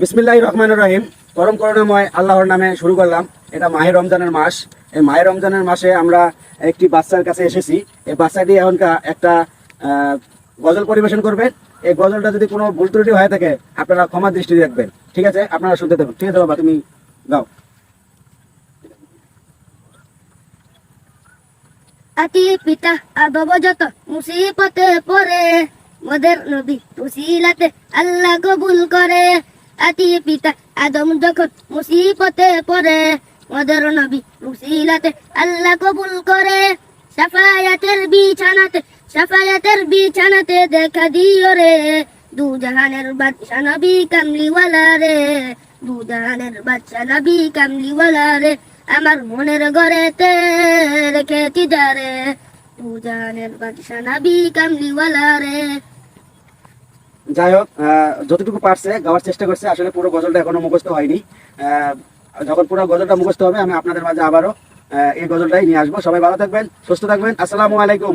বিসমিল্লাহ রহমান রহিম। পরম করুণাময় আল্লাহর নামে শুরু করলাম। এটা মাহে রমজানের মাস। এই মাহে রমজানের মাসে আমরা একটি বাচ্চার কাছে এসেছি। এই বাচ্চাটি এখনকার একটা গজল পরিবেশন করবে। এই গজলটা যদি কোনো ভুল ত্রুটি হয়ে থাকে, আপনারা ক্ষমা দৃষ্টি রাখবেন ঠিক আছে? আপনারা শুনতে দেবেন ঠিক আছে, বাবা, তুমি গাও। আতি পিতা, আদব যত মুসিবতে পড়ে। মদের নবী উসিলাতে আল্লাহ কবুল করে। আতি পিতা আদম যখন মুসিবতে পড়ে, মদের নবী উসিলাতে আল্লাহ কবুল করে। সাফায়াতের বিছানাতে সাফায়াতের বিছানাতে দেখা দিও রে। দু জাহানের বাদশা নবী কামলিওয়ালা রে। দু জাহানের বাদশা নবী কামলিওয়ালা রে। আমার মনের ঘরেতে রেখে যারে দু জাহানের বাদশা নবী কামলিওয়ালা রে। যাই হোক যতটুকু পারছে, গাওয়ার চেষ্টা করছে। আসলে পুরো গজলটা এখনও মুখস্থ হয়নি। যখন পুরো গজলটা মুখস্থ হবে, আমি আপনাদের মাঝে আবারও এই গজলটাই নিয়ে আসব। সবাই ভালো থাকবেন, সুস্থ থাকবেন। আসসালামু আলাইকুম।